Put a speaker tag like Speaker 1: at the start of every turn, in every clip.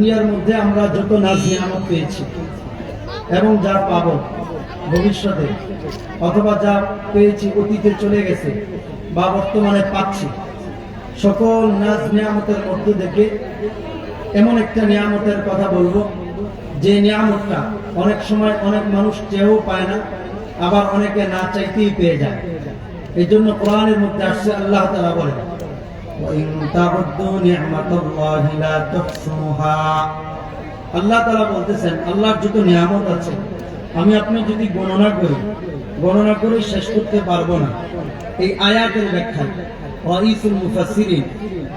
Speaker 1: দুনিয়ার মধ্যে আমরা যত নাজ নিয়ামত পেয়েছি এবং যা পাব ভবিষ্যতে, অথবা যা পেয়েছি অতীতে চলে গেছে বা বর্তমানে পাচ্ছি, সকল নাজ নিয়ামতের মধ্য থেকে এমন একটা নিয়ামতের কথা বলব, যে নিয়ামতটা অনেক সময় অনেক মানুষ চেয়েও পায় না, আবার অনেকে না চাইতেই পেয়ে যায়। এই জন্য কোরআনের মধ্যে আসছে, আল্লাহ তালা বলে আল্লাহ তালা বলতেছেন আল্লাহর যত নিয়ামত আছে আমি আপনি যদি গণনা করি গণনা করে শেষ করতে পারবো না এই আয়াতের ব্যাখ্যা রাইসুল মুফাসসিরিন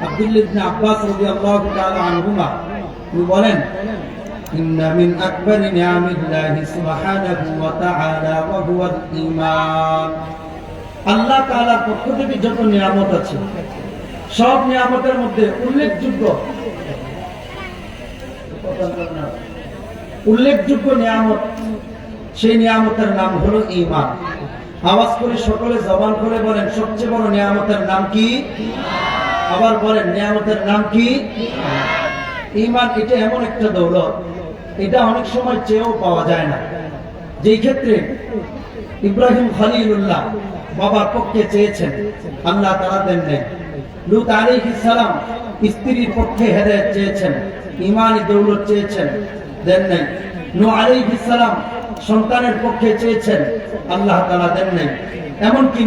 Speaker 1: আব্দুল্লাহ ইবনে আব্বাস রাদিয়াল্লাহু তাআলা আনহুমা তিনি বলেন إن من أكبر نعم الله سبحانه وتعالى وهو الإيمان আল্লাহ তাআলার পক্ষ থেকে যত নিয়ামত আছে সব নিয়ামতের মধ্যে উল্লেখযোগ্য উল্লেখযোগ্য নিয়ামত, সেই নিয়ামতের নাম হলো ইমান আওয়াজ করে সকলে জবান করে বলেন, সবচেয়ে বড় নিয়ামতের নাম কি? আবার বলেন, নিয়ামতের নাম কি? ইমান এটা এমন একটা দৌলত, এটা অনেক সময় চেয়েও পাওয়া যায় না। যেই ক্ষেত্রে ইব্রাহিম খলিলুল্লাহ বাবার পক্ষে চেয়েছেন, আল্লাহ তারা দেন নেই। লুত আলাইহিস সালাম স্ত্রীর পক্ষে হেদায়েত চেয়েছেন, ইমানি দৌলত চেয়েছেন, দেন নাই। নূহ আলাইহিস সালাম সন্তানের পক্ষে চেয়েছেন, আল্লাহ তাআলা দেন নাই। এমনকি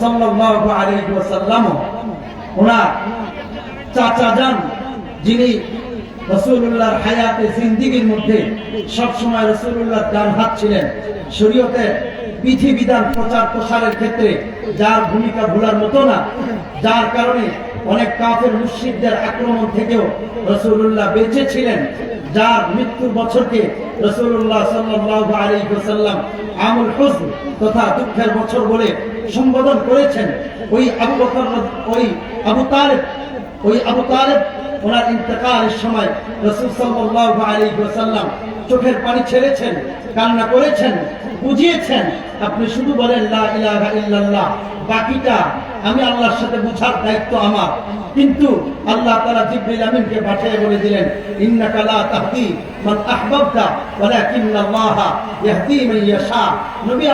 Speaker 1: সাল্লাল্লাহু আলাইহি ওয়াসাল্লাম, ওনার চাচা যান, যিনি রসুল্লাহর হায়াতে জিন্দিগির মধ্যে সবসময় রসুল্লাহ ডান হাত ছিলেন শরীয়তের বিধিবিধান প্রচার প্রসারের ক্ষেত্রে যার ভূমিকা ভুলার মতো না, যার কারণে অনেক কাফের মুসিদদের আক্রমণ থেকেও রসুল্লাহ বেঁচে ছিলেন, যার মৃত্যুর বছরকে রসুল্লাহ সাল্লাহ আলী সাল্লাম আমুল হুজন তথা দুঃখের বছর বলে সম্বোধন করেছেন। ওই আবু বকর ওই আবু তালেব, ওই আবু তালেব ওনার ইন্তকালের সময় রসুল সাল্লাহ আলী সাল্লাম চোখের পানি ছেড়েছেন, কান্না করেছেন, বুঝিয়েছেন। আপনি শুধু বলেন ইল্লাল্লাহ। বাকিটা আমি আল্লাহর সাথে বুঝার দায়িত্ব আমার। কিন্তু আল্লাহ তাআলা জিবরিল আমিনকে পাঠিয়ে বলে দিলেন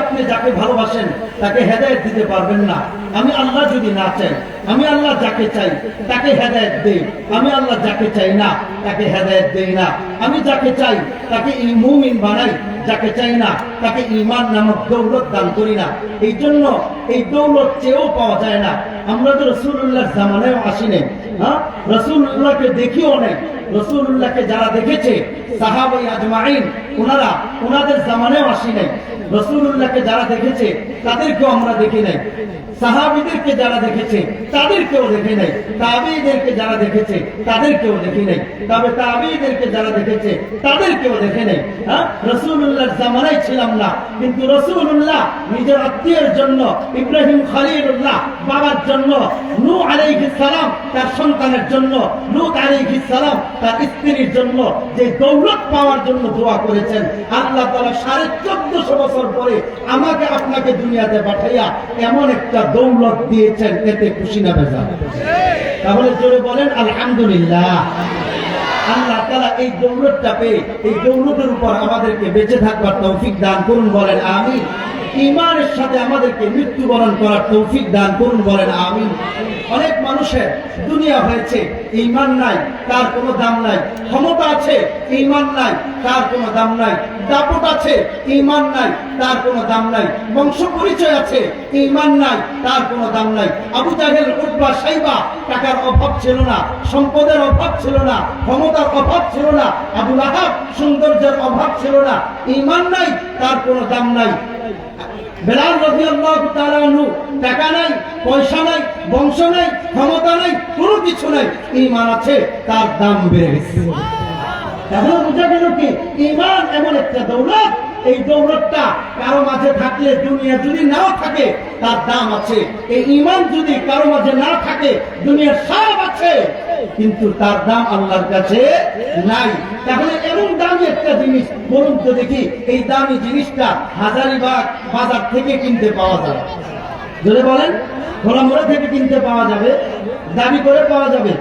Speaker 1: আপনি যাকে ভালোবাসেন, তাকে হেদায়েত দিতে পারবেন না। আমি আল্লাহ যদি না চাই, আমি আল্লাহ যাকে চাই, তাকে হেদায়েত দেই। আমি আল্লাহ যাকে চাই না, তাকে হেদায়েত দেই না। আমি যাকে চাই, তাকে মুমিন বানাই, যাকে চাই না, তাকে ইমান নামক দৌলত দান করি না। এই জন্য এই দৌলত চেয়েও পাওয়া যায় না। আমরা তো রসুল্লাহর জামানায় আসি নাই হ্যাঁ? রসুল্লাহকে দেখিও নাই। রসুল্লাহকে যারা দেখেছে, সাহাবাই আজমাইন, ওনারা ওনাদের জামানায় আসি নাই। রসুল্লাহকে যারা দেখেছে, তাদেরকেও আমরা দেখি নাই। সাহাবিদেরকে যারা দেখেছে, তাদেরকেও দেখে নাই। তাবিদেরকে যারা দেখেছে, তাদেরকেও দেখি নাই। তবে তাবিদেরকে যারা দেখেছে, তাদেরকেও দেখে নাই। হ্যাঁ? রসুল্লাহর জামানায় ছিলাম না, কিন্তু রসুল্লাহ নিজের আত্মীয়ের জন্য, ইব্রাহিম খালিলুল্লাহ বাবার জন্য, নু আলাইহিস সালাম তার সন্তানের জন্য লুত আলাইহিস সালাম তার স্ত্রীর জন্য যে দৌলত পাওয়ার জন্য দোয়া করেছেন, আল্লাহ তাআলা সাড়ে চোদ্দশো বছর পরে আমাকে আপনাকে দুনিয়াতে পাঠাইয়া এমন একটা দৌলত দিয়েছেন, এতে খুশি না বেজা তাহলে জোরে বলেন, আলহামদুলিল্লাহ। আল্লাহ তাআলা এই দৌলতটা পেয়ে, এই দৌলতের উপর আমাদেরকে বেঁচে থাকবার তৌফিক দান করুন, বলেন আমিন। ইমানের সাথে আমাদেরকে মৃত্যুবরণ করার তৌফিক দান করুন, বলেন আমিন। অনেক মানুষের দুনিয়া হয়েছে ইমান নাই, তার কোনো দাম নাই। ক্ষমতা আছে ইমান নাই, তার কোনো দাম নাই। দাপট আছে ইমান নাই, তার কোনো দাম নাই। বংশ পরিচয় আছে ইমান নাই, তার কোনো দাম নাই। আবু জাহেল উদ্বা সাইবা, টাকার অভাব ছিল না, সম্পদের অভাব ছিল না, ক্ষমতার অভাব ছিল না আবু আহাব সৌন্দর্যের অভাব ছিল না। ইমান নাই, তার কোনো দাম নাই। বেলাল রাদিয়াল্লাহু তাআলা আনহু, টাকা নাই, পয়সা নাই, বংশ নাই, ক্ষমতা নাই, কোনো কিছু নাই, ঈমান আছে, তার দাম বেড়ে গেছে। এখন বোঝা গেল কি, ঈমান এমন একটা দৌলত, এই দৌলতটা কারও মাঝে থাকলে দুনিয়া যদি নাও থাকে, তার দাম আছে। এই ঈমান যদি কারও মাঝে না থাকে, দুনিয়ার সব আছে, কিন্তু তার দাম আল্লাহর কাছে নাই। তাহলে এমন দামি একটা জিনিস, বলুন তো দেখি, এই দামি জিনিসটা হাজারিবাগ বাজার থেকে কিনতে পাওয়া যাবে। ধরে বলেন, খোলামোড়া থেকে কিনতে পাওয়া যাবে দাবি করে পাওয়া যাবে।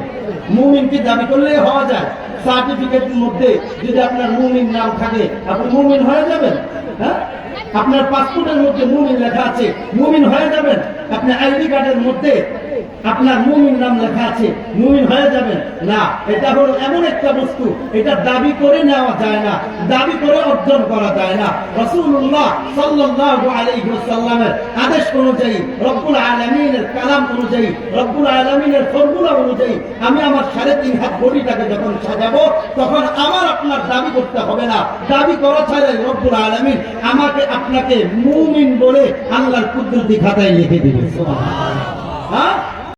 Speaker 1: মুমিন কি দাবি করলেই হওয়া যায়। সার্টিফিকেটের মধ্যে যদি আপনার মুমিন নাম থাকে, আপনি মুমিন হয়ে যাবেন হ্যাঁ? আপনার পাসপোর্টের মধ্যে মুমিন লেখা আছে, মুমিন হয়ে যাবেন। আপনার আইডি কার্ডের মধ্যে আপনার মুমিন নাম লেখা আছে, মুমিন হয়ে যাবেন। না, এটা হলো এমন একটা বস্তু, এটা দাবি করে নেওয়া যায় না, দাবি করে অর্জন করা যায় না। রাসূলুল্লাহ সাল্লাল্লাহু আলাইহি আদেশ অনুযায়ী, রব্বুল আলামিনের কালাম অনুযায়ী, রব্বুল আলামিনের ফর্মুলা অনুযায়ী, আমি আমার সাড়ে তিন হাত বডিটাকে যখন সাজাবো, তখন আমার আপনার দাবি করতে হবে না। দাবি করা ছাড়াই রব্বুল আলামিন আমাকে আপনাকে মুমিন বলে আল্লাহর কুদরতি খাতায় লিখে দিবে সুবহানাল্লাহ। হ্যাঁ